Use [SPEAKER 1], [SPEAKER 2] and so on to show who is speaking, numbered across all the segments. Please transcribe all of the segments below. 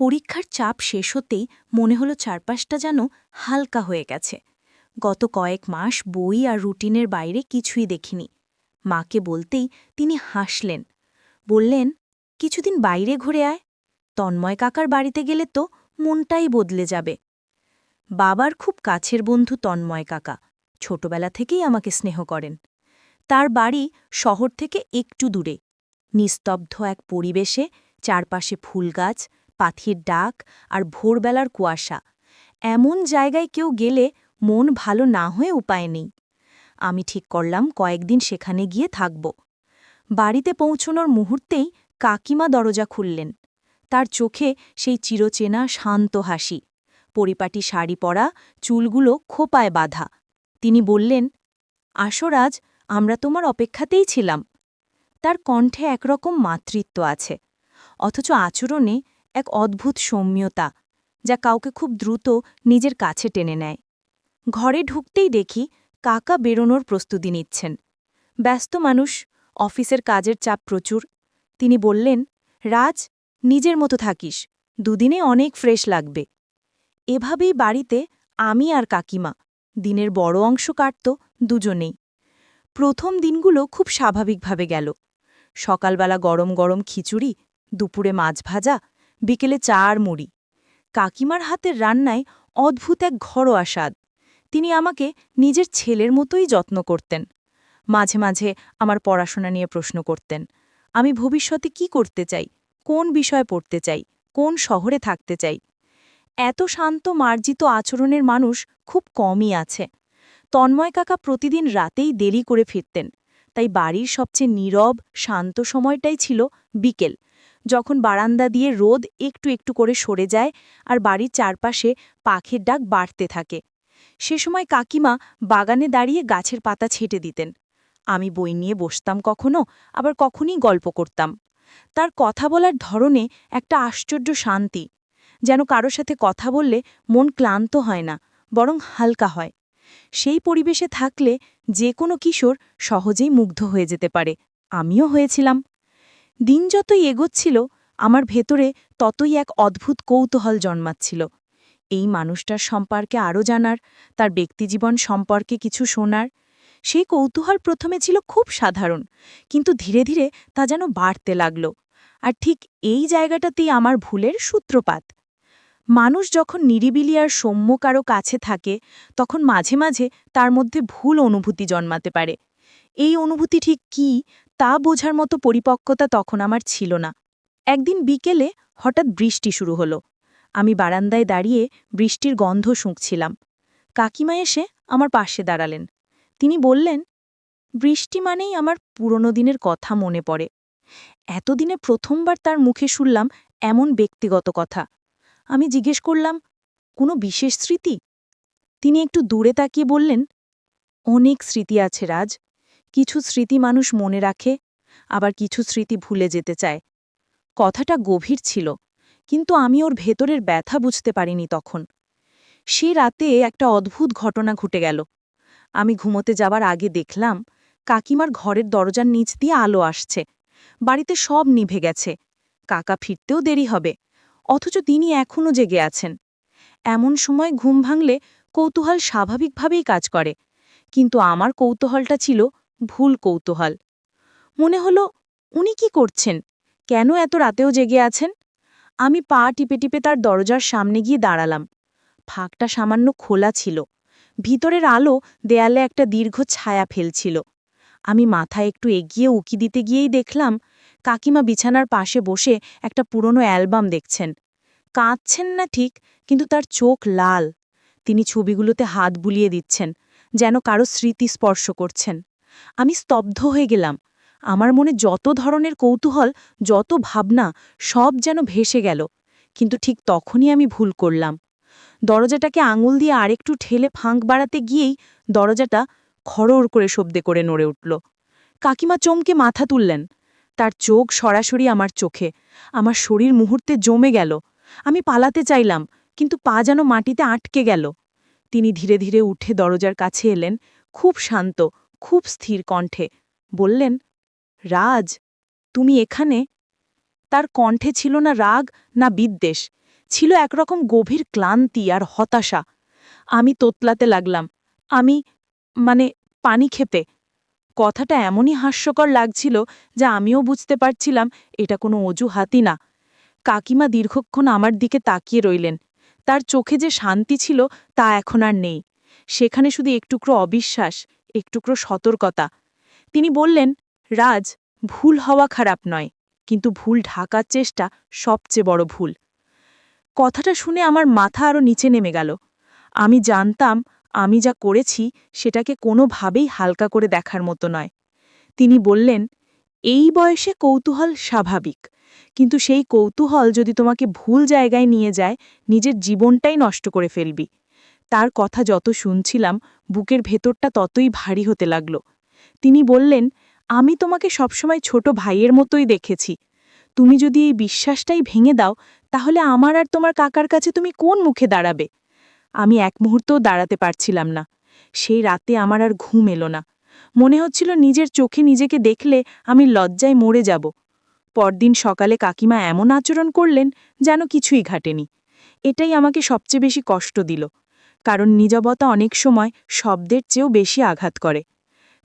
[SPEAKER 1] পরীক্ষার চাপ শেষ হতেই মনে হলো চারপাশটা যেন হালকা হয়ে গেছে। গত কয়েক মাস বই আর রুটিনের বাইরে কিছুই দেখিনি। মাকে বলতেই তিনি হাসলেন। বললেন, কিছুদিন বাইরে ঘুরে আয়। তন্ময় কাকার বাড়িতে গেলে তো মনটাই বদলে যাবে। বাবার খুব কাছের বন্ধু তন্ময় কাকা। ছোটবেলা থেকেই আমাকে স্নেহ করেন। তার বাড়ি শহর থেকে একটু দূরে। নিস্তব্ধ এক পরিবেশে চারপাশে ফুলগাছ পাখির ডাক আর ভোরবেলার কুয়াশা। এমন জায়গায় কেউ গেলে মন ভালো না হয়ে উপায় নেই। আমি ঠিক করলাম কয়েকদিন সেখানে গিয়ে থাকব। বাড়িতে পৌঁছনোর মুহূর্তেই কাকিমা দরজা খুললেন। তার চোখে সেই চিরচেনা শান্ত হাসি। পরিপাটি শাড়ি পরা, চুলগুলো খোপায় বাঁধা। তিনি বললেন আসরাজ আমরা তোমার অপেক্ষাতেই ছিলাম। তার কণ্ঠে একরকম মাতৃত্ব আছে। অথচ আচরণে এক অদ্ভুত সৌম্যতা, যা কাউকে খুব দ্রুত নিজের কাছে টেনে নেয়। ঘরে ঢুকতেই দেখি কাকা বেরোনোর প্রস্তুতি নিচ্ছেন। ব্যস্ত মানুষ, অফিসের কাজের চাপ প্রচুর। তিনি বললেন, রাজ, নিজের মতো থাকিস, দুদিনে অনেক ফ্রেশ লাগবে। এভাবেই বাড়িতে আমি আর কাকিমা, দিনের বড় অংশ কাটত দুজনেই। প্রথম দিনগুলো খুব স্বাভাবিকভাবে গেল। সকালবেলা গরম গরম খিচুড়ি, দুপুরে মাছ ভাজা বিকেলে চা আর মুড়ি। কাকিমার হাতের রান্নায় অদ্ভুত এক ঘরোয়া স্বাদ। তিনি আমাকে নিজের ছেলের মতোই যত্ন করতেন। মাঝে মাঝে আমার পড়াশোনা নিয়ে প্রশ্ন করতেন, আমি ভবিষ্যতে কি করতে চাই? কোন বিষয়ে পড়তে চাই? কোন শহরে থাকতে চাই? এত শান্ত, মার্জিত আচরণের মানুষ খুব কমই আছে। তন্ময় কাকা প্রতিদিন রাতেই দেরি করে ফিরতেন, তাই বাড়ির সবচেয়ে নীরব, শান্ত সময়টাই ছিল বিকেল। যখন বারান্দা দিয়ে রোদ একটু একটু করে সরে যায় আর বাড়ির চারপাশে পাখির ডাক বাড়তে থাকে। সে সময় কাকিমা বাগানে দাঁড়িয়ে গাছের পাতা ছেটে দিতেন। আমি বই নিয়ে বসতাম কখনো, আবার কখনই গল্প করতাম। তার কথা বলার ধরনে একটা আশ্চর্য শান্তি, যেন কারও সাথে কথা বললে মন ক্লান্ত হয় না, বরং হালকা হয়। সেই পরিবেশে থাকলে যে কোনো কিশোর সহজেই মুগ্ধ হয়ে যেতে পারে। আমিও হয়েছিলাম। দিন যতই এগোচ্ছিল, আমার ভেতরে ততই এক অদ্ভুত কৌতূহল জন্মাচ্ছিল। এই মানুষটার সম্পর্কে আরও জানার, তার ব্যক্তিজীবন সম্পর্কে কিছু শোনার, সেই কৌতূহল প্রথমে ছিল খুব সাধারণ, কিন্তু ধীরে ধীরে তা যেন বাড়তে লাগল। আর ঠিক এই জায়গাটাতেই আমার ভুলের সূত্রপাত। মানুষ যখন নিরিবিলি আর সৌম্য কারও কাছে থাকে, তখন মাঝে মাঝে তার মধ্যে ভুল অনুভূতি জন্মাতে পারে। এই অনুভূতি ঠিক কি তা বোঝার মতো পরিপক্কতা তখন আমার ছিল না। একদিন বিকেলে হঠাৎ বৃষ্টি শুরু হলো। আমি বারান্দায় দাঁড়িয়ে বৃষ্টির গন্ধ শুঁকছিলাম। কাকিমা এসে আমার পাশে দাঁড়ালেন। তিনি বললেন, বৃষ্টি মানেই আমার পুরনো দিনের কথা মনে পড়ে। এতদিনে প্রথমবার তার মুখে শুনলাম এমন ব্যক্তিগত কথা। আমি জিজ্ঞেস করলাম, কোনো বিশেষ স্মৃতি? তিনি একটু দূরে তাকিয়ে বললেন, অনেক স্মৃতি আছে রাজ। কিছু স্মৃতি মানুষ মনে রাখে, আবার কিছু স্মৃতি ভুলে যেতে চায়। কথাটা গভীর ছিল, কিন্তু আমি ওর ভেতরের ব্যথা বুঝতে পারিনি তখন। সে রাতে একটা অদ্ভুত ঘটনা ঘটে গেল। আমি ঘুমোতে যাবার আগে দেখলাম, কাকিমার ঘরের দরজার নিচ দিয়ে আলো আসছে। বাড়িতে সব নিভে গেছে। কাকা ফিরতেও দেরি হবে, অথচ তিনি এখনও জেগে আছেন। এমন সময় ঘুম ভাঙলে কৌতূহল স্বাভাবিকভাবেই কাজ করে, কিন্তু আমার কৌতূহলটা ছিল ভুল কৌতূহল। মনে হলো, উনি কি করছেন? কেন এত রাতেও জেগে আছেন? আমি পা টিপে টিপে তার দরজার সামনে গিয়ে দাঁড়ালাম। ফাঁকটা সামান্য খোলা ছিল। ভিতরের আলো দেয়ালে একটা দীর্ঘ ছায়া ফেলছিল। আমি মাথা একটু এগিয়ে উকি দিতে গিয়েই দেখলাম, কাকিমা বিছানার পাশে বসে একটা পুরনো অ্যালবাম দেখছেন। কাঁদছেন না ঠিক, কিন্তু তার চোখ লাল। তিনি ছবিগুলোতে হাত বুলিয়ে দিচ্ছেন, যেন কারও স্মৃতি স্পর্শ করছেন। আমি স্তব্ধ হয়ে গেলাম। আমার মনে যত ধরনের কৌতূহল, যত ভাবনা, সব যেন ভেসে গেল। কিন্তু ঠিক তখনই আমি ভুল করলাম। দরজাটাকে আঙুল দিয়ে আরেকটু ঠেলে ফাঁক বাড়াতে গিয়েই দরজাটা খড়র করে শব্দে করে নড়ে উঠল। কাকিমা চমকে মাথা তুললেন। তার চোখ সরাসরি আমার চোখে। আমার শরীর মুহূর্তে জমে গেল। আমি পালাতে চাইলাম, কিন্তু পা যেন মাটিতে আটকে গেল। তিনি ধীরে ধীরে উঠে দরজার কাছে এলেন। খুব শান্ত খুব স্থির কণ্ঠে। বললেন, রাজ, তুমি এখানে? তার কণ্ঠে ছিল না রাগ, না বিদ্বেষ, ছিল একরকম গভীর ক্লান্তি আর হতাশা। আমি তোতলাতে লাগলাম, আমি মানে পানি খেতে। কথাটা এমনই হাস্যকর লাগছিল যা আমিও বুঝতে পারছিলাম এটা কোনো অজুহাতই না। কাকিমা দীর্ঘক্ষণ আমার দিকে তাকিয়ে রইলেন। তার চোখে যে শান্তি ছিল তা এখন আর নেই। সেখানে শুধু একটুকরো অবিশ্বাস একটুকরো সতর্কতা। তিনি বললেন, রাজ, ভুল হওয়া খারাপ নয়, কিন্তু ভুল ঢাকার চেষ্টা সবচেয়ে বড় ভুল। কথাটা শুনে আমার মাথা আরও নিচে নেমে গেল। আমি জানতাম আমি যা করেছি সেটাকে কোনোভাবেই হালকা করে দেখার মতো নয়। তিনি বললেন, এই বয়সে কৌতূহল স্বাভাবিক, কিন্তু সেই কৌতূহল যদি তোমাকে ভুল জায়গায় নিয়ে যায়, নিজের জীবনটাই নষ্ট করে ফেলবি। তার কথা যত শুনছিলাম, বুকের ভেতরটা ততই ভারী হতে লাগল। তিনি বললেন, আমি তোমাকে সবসময় ছোট ভাইয়ের মতোই দেখেছি। তুমি যদি এই বিশ্বাসটাই ভেঙে দাও, তাহলে আমার আর তোমার কাকার কাছে তুমি কোন মুখে দাঁড়াবে? আমি এক মুহূর্তও দাঁড়াতে পারছিলাম না। সেই রাতে আমার আর ঘুম এলো না। মনে হচ্ছিল নিজের চোখে নিজেকে দেখলে আমি লজ্জায় মরে যাব। পরদিন সকালে কাকিমা এমন আচরণ করলেন যেন কিছুই ঘাটেনি। এটাই আমাকে সবচেয়ে বেশি কষ্ট দিল। কারণ নীরবতা অনেক সময় শব্দের চেয়েও বেশি আঘাত করে।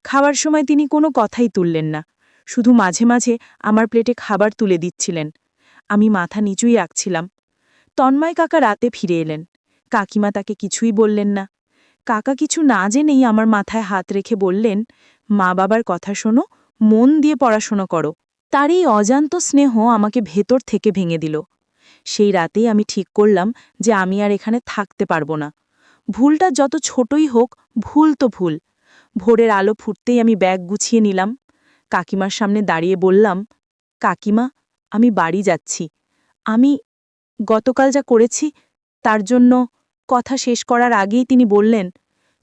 [SPEAKER 1] খাওয়ার সময় তিনি কোনো কথাই তুললেন না। শুধু মাঝে মাঝে আমার প্লেটে খাবার তুলে দিচ্ছিলেন। আমি মাথা নিচুই রাখছিলাম তন্ময় কাকা রাতে ফিরে এলেন। কাকিমা তাকে কিছুই বললেন না। কাকা কিছু না জেনেই আমার মাথায় হাত রেখে বললেন, মা বাবার কথা শোনো, মন দিয়ে পড়াশোনা করো। তার এই অজান্ত স্নেহ আমাকে ভেতর থেকে ভেঙে দিল। সেই রাতেই আমি ঠিক করলাম যে আমি আর এখানে থাকতে পারব না। ভুলটা যত ছোটই হোক, ভুল তো ভুল। ভোরের আলো ফুটতেই আমি ব্যাগ গুছিয়ে নিলাম। কাকিমার সামনে দাঁড়িয়ে বললাম, কাকিমা, আমি বাড়ি যাচ্ছি। আমি গতকাল যা করেছি, তার জন্য কথা শেষ করার আগেই তিনি বললেন,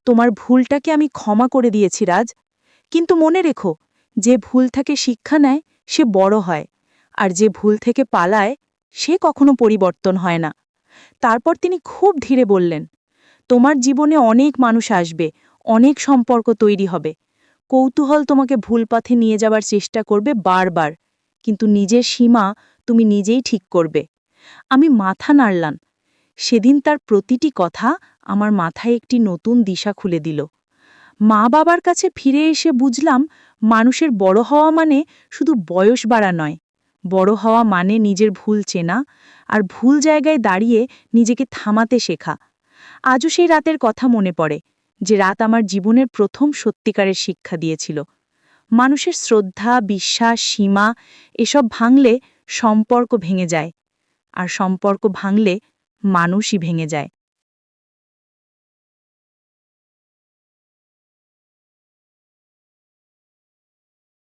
[SPEAKER 1] তোমার ভুলটাকে আমি ক্ষমা করে দিয়েছি রাজ। কিন্তু মনে রেখো, যে ভুল থেকে শিক্ষা নেয়, সে বড় হয়। আর যে ভুল থেকে পালায়, সে কখনো পরিবর্তন হয় না। তারপর তিনি খুব ধীরে বললেন তোমার জীবনে অনেক মানুষ আসবে, অনেক সম্পর্ক তৈরি হবে। কৌতূহল তোমাকে ভুল পথে নিয়ে যাবার চেষ্টা করবে বারবার, কিন্তু নিজের সীমা তুমি নিজেই ঠিক করবে। আমি মাথা নাড়লাম। সেদিন তার প্রতিটি কথা আমার মাথায় একটি নতুন দিশা খুলে দিল। মা বাবার কাছে ফিরে এসে বুঝলাম, মানুষের বড় হওয়া মানে শুধু বয়স বাড়া নয়। বড় হওয়া মানে নিজের ভুল চেনা, আর ভুল জায়গায় দাঁড়িয়ে নিজেকে থামাতে শেখা। আজও সেই রাতের কথা মনে পড়ে, যে রাত আমার জীবনের প্রথম সত্যিকারের শিক্ষা দিয়েছিল। মানুষের শ্রদ্ধা, বিশ্বাস, সীমা, এসব ভাঙলে সম্পর্ক ভেঙে যায়, আর সম্পর্ক ভাঙলে মানুষই ভেঙে যায়।